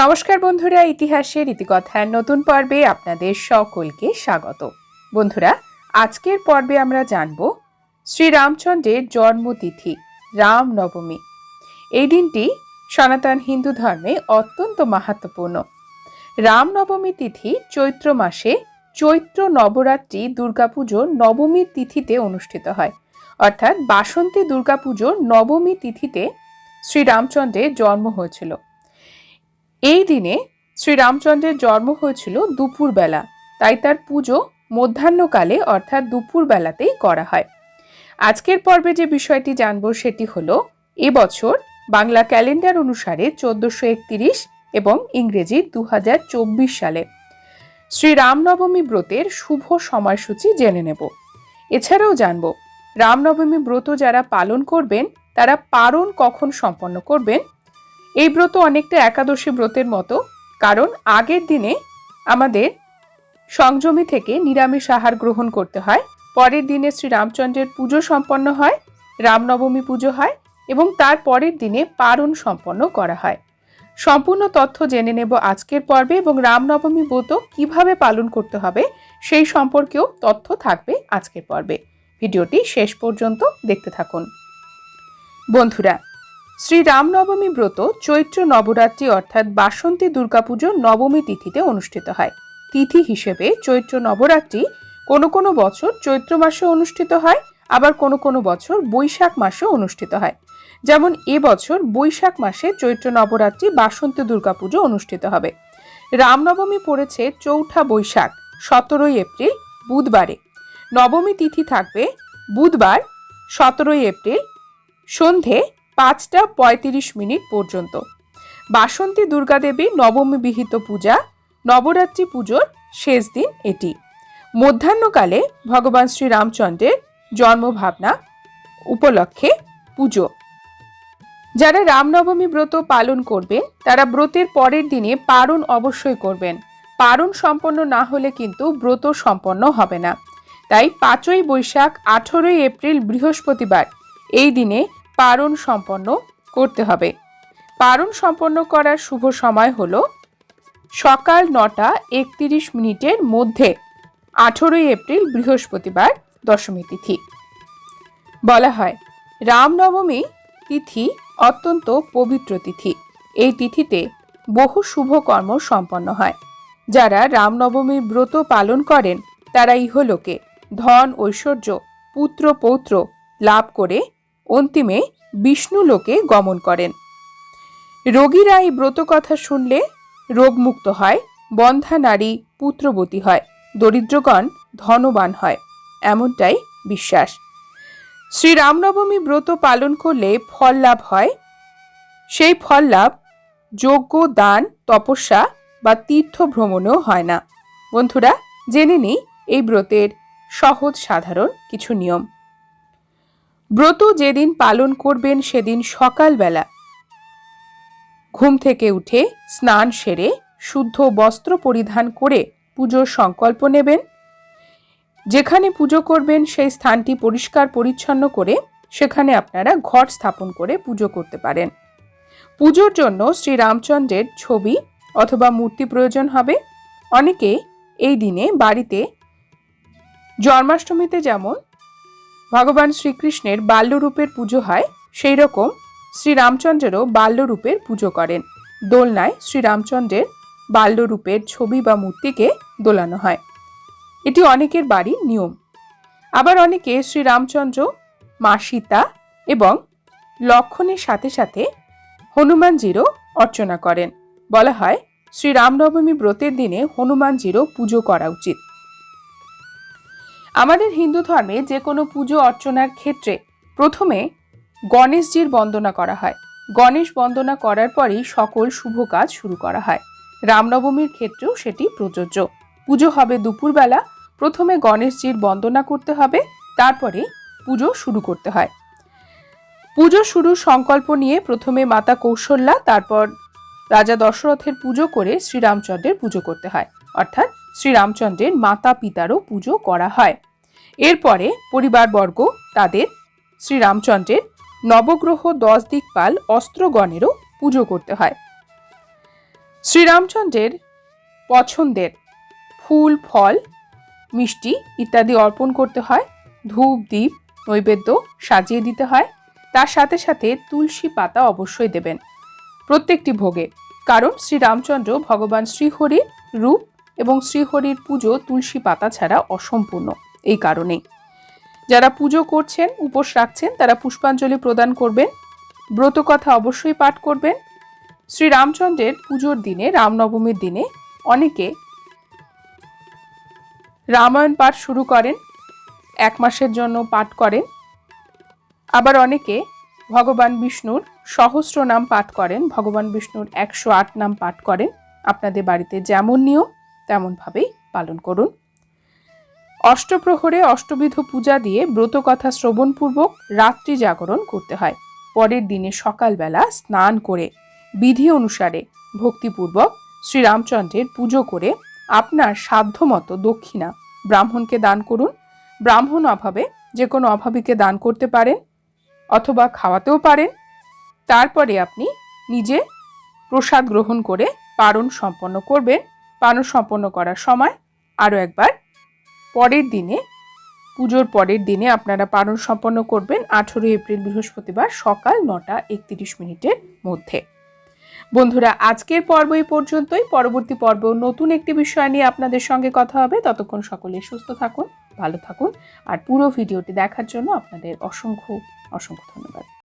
নমস্কার বন্ধুরা, ইতিহাসের ইতিকথার নতুন পর্বে আপনাদের সকলকে স্বাগত। বন্ধুরা, আজকের পর্বে আমরা জানব শ্রীরামচন্দ্রের জন্মতিথি রাম নবমী এই দিনটি সনাতন হিন্দু ধর্মে অত্যন্ত মাহাত্মপূর্ণ রামনবমী তিথি চৈত্র মাসে চৈত্র নবরাত্রি দুর্গাপুজোর নবমীর তিথিতে অনুষ্ঠিত হয়। অর্থাৎ বাসন্তী দুর্গাপুজোর নবমী তিথিতে শ্রীরামচন্দ্রের জন্ম হয়েছিল। এই দিনে শ্রীরামচন্দ্রের জন্ম হয়েছিল দুপুরবেলা, তাই তার পুজো মধ্যাহ্নকালে অর্থাৎ দুপুরবেলাতেই করা হয়। আজকের পর্বে যে বিষয়টি জানব সেটি হল এবছর বাংলা ক্যালেন্ডার অনুসারে চোদ্দশো একত্রিশ এবং ইংরেজি দু হাজার চব্বিশ সালে। শ্রী রামনবমী ব্রতের শুভ সময়সূচি জেনে নেব। এছাড়াও জানব, রামনবমী ব্রত যারা পালন করবেন, তারা পারণ কখন সম্পন্ন করবেন এই ব্রত অনেকটা একাদশী ব্রতের মতো, কারণ আগের দিনে আমাদের সংযমী থেকে নিরামিষ আহার গ্রহণ করতে হয়, পরের দিনে শ্রীরামচন্দ্রের পুজো সম্পন্ন হয়, রামনবমী পুজো হয় এবং তার পরের দিনে পারণ সম্পন্ন করা হয়। সম্পূর্ণ তথ্য জেনে নেব আজকের পর্বে এবং রামনবমী ব্রত কীভাবে পালন করতে হবে সেই সম্পর্কেও তথ্য থাকবে আজকের পর্বে। ভিডিওটি শেষ পর্যন্ত দেখতে থাকুন। বন্ধুরা শ্রী রামনবমী ব্রত চৈত্র নবরাত্রি অর্থাৎ বাসন্তী দুর্গাপুজো নবমী তিথিতে অনুষ্ঠিত হয়। তিথি হিসেবে চৈত্র নবরাত্রি কোনো কোনো বছর চৈত্র মাসে অনুষ্ঠিত হয়, আবার কোনো কোনো বছর বৈশাখ মাসে অনুষ্ঠিত হয়। যেমন এবছর বৈশাখ মাসে চৈত্র নবরাত্রি বাসন্তী দুর্গাপুজো অনুষ্ঠিত হবে। রামনবমী পড়েছে চৌঠা বৈশাখ, সতেরোই এপ্রিল, বুধবারে। নবমী তিথি থাকবে বুধবার, সতেরোই এপ্রিল, সন্ধে পাঁচটা পঁয়ত্রিশ মিনিট পর্যন্ত। বাসন্তী দুর্গাদেবীর নবমী বিহিত পূজা, নবরাত্রি পুজোর শেষ দিন এটি। মধ্যাহ্নকালে ভগবান শ্রীরামচন্দ্রের জন্মভাবনা উপলক্ষে পুজো। যারা রামনবমী ব্রত পালন করবেন, তারা ব্রতের পরের দিনে পারণ অবশ্যই করবেন। পারণ সম্পন্ন না হলে কিন্তু ব্রত সম্পন্ন হবে না। তাই পাঁচই বৈশাখ আঠেরোই এপ্রিল বৃহস্পতিবার এই দিনে পারণ সম্পন্ন করতে হবে। পারণ সম্পন্ন করার শুভ সময় হল সকাল নটা একত্রিশ মিনিটের মধ্যে আঠেরোই এপ্রিল বৃহস্পতিবার দশমী তিথি। বলা হয়, রামনবমী তিথি অত্যন্ত পবিত্র তিথি। এই তিথিতে বহু শুভ কর্ম সম্পন্ন হয়। যারা রামনবমীর ব্রত পালন করেন, তারা ইহলোকে ধন ঐশ্বর্য পুত্র পৌত্র লাভ করে অন্তিমে বিষ্ণু লোকে গমন করেন। রোগীরা এই ব্রত কথা শুনলে রোগমুক্ত হয়, বন্ধা নারী পুত্রবতী হয়, দরিদ্রগণ ধনবান হয়, এমনটাই বিশ্বাস। শ্রী রামনবমী ব্রত পালন করলে ফল লাভ হয়। সেই ফল লাভ যজ্ঞ, দান, তপস্যা বা তীর্থ ভ্রমণেও হয় না। বন্ধুরা, জেনে নিই এই ব্রতের সহজ সাধারণ কিছু নিয়ম। ব্রত যেদিন পালন করবেন সেদিন সকালবেলা। ঘুম থেকে উঠে স্নান সেরে শুদ্ধ বস্ত্র পরিধান করে পুজোর সংকল্প নেবেন। যেখানে পুজো করবেন সেই স্থানটি পরিষ্কার পরিচ্ছন্ন করে সেখানে আপনারা ঘট স্থাপন করে পুজো করতে পারেন। পুজোর জন্য শ্রী রামচন্দ্রের ছবি অথবা মূর্তি প্রয়োজন হবে। অনেকে এই দিনে বাড়িতে জন্মাষ্টমীতে যেমন ভগবান শ্রীকৃষ্ণের বাল্যরূপের পুজো হয় সেই রকম শ্রীরামচন্দ্রেরও বাল্যরূপের পুজো করেন। দোলনায় শ্রীরামচন্দ্রের বাল্যরূপের ছবি বা মূর্তিকে দোলানো হয়। এটি অনেকের বাড়ির নিয়ম। আবার অনেকে শ্রীরামচন্দ্র, মা সীতা এবং লক্ষণের সাথে সাথে হনুমানজিরও অর্চনা করেন। বলা হয়, শ্রীরামনবমী ব্রতের দিনে হনুমানজিরও পুজো করা উচিত। আমাদের হিন্দু ধর্মে যে কোনো পুজো অর্চনার ক্ষেত্রে প্রথমে গণেশজির বন্দনা করা হয়। গণেশ বন্দনা করার পরেই সকল শুভ কাজ শুরু করা হয়। রামনবমীর ক্ষেত্রেও সেটি প্রযোজ্য। পুজো হবে দুপুরবেলা। প্রথমে গণেশজির বন্দনা করতে হবে, তারপরে পুজো শুরু করতে হয়। পুজো শুরুর সংকল্প নিয়ে প্রথমে মাতা কৌশল্যা, তারপর রাজা দশরথের পুজো করে শ্রীরামচন্দ্রের পুজো করতে হয়। অর্থাৎ শ্রীরামচন্দ্রের মাতা পিতারও পুজো করা হয়। এরপরে পরিবারবর্গ তাদের শ্রীরামচন্দ্রের নবগ্রহ দশ দিকপাল অস্ত্রগণেরও পুজো করতে হয়। শ্রীরামচন্দ্রের পছন্দের ফুল, ফল, মিষ্টি ইত্যাদি অর্পণ করতে হয়। ধূপ দ্বীপ নৈবেদ্য সাজিয়ে দিতে হয়। তার সাথে সাথে তুলসী পাতা অবশ্যই দেবেন প্রত্যেকটি ভোগে। কারণ শ্রীরামচন্দ্র ভগবান শ্রীহরির রূপ এবং শ্রীহরির পুজো তুলসী পাতা ছাড়া অসম্পূর্ণ, এই কারণেই। যারা পুজো করছেন, উপোস রাখছেন, তারা পুষ্পাঞ্জলি প্রদান করবেন ব্রত কথা অবশ্যই পাঠ করবেন। শ্রীরামচন্দ্রের পুজোর দিনে, রামনবমীর দিনে অনেকে রামায়ণ পাঠ শুরু করেন, এক মাসের জন্য পাঠ করেন। আবার অনেকে ভগবান বিষ্ণুর সহস্র নাম পাঠ করেন, ভগবান বিষ্ণুর একশো আট নাম পাঠ করেন। আপনাদের বাড়িতে যেমন নিয়ম তেমনভাবেই পালন করুন। অষ্টপ্রহরে অষ্টবিধ পূজা দিয়ে ব্রতকথা শ্রবণপূর্বক রাত্রি জাগরণ করতে হয়। পরের দিনে সকালবেলা স্নান করে, বিধি অনুসারে ভক্তিপূর্বক শ্রীরামচন্দ্রের পুজো করে আপনার সাধ্যমতো দক্ষিণা ব্রাহ্মণকে দান করুন। ব্রাহ্মণ অভাবে যে কোনো অভাবীকে দান করতে পারেন অথবা খাওয়াতেও পারেন। তারপরে আপনি নিজে প্রসাদ গ্রহণ করে পারণ সম্পন্ন করবেন। পারণ সম্পন্ন করার সময় আরও একবার পরের দিনে, পুজোর পরের দিনে আপনারা পালন সম্পন্ন করবেন আঠেরোই এপ্রিল বৃহস্পতিবার সকাল নটা একত্রিশ মিনিটের মধ্যে। বন্ধুরা, আজকের পর্ব এই পর্যন্তই। পরবর্তী পর্ব নতুন একটি বিষয় নিয়ে আপনাদের সঙ্গে কথা হবে। ততক্ষণ সকলে সুস্থ থাকুন, ভালো থাকুন। আর পুরো ভিডিওটি দেখার জন্য আপনাদের অসংখ্য অসংখ্য ধন্যবাদ।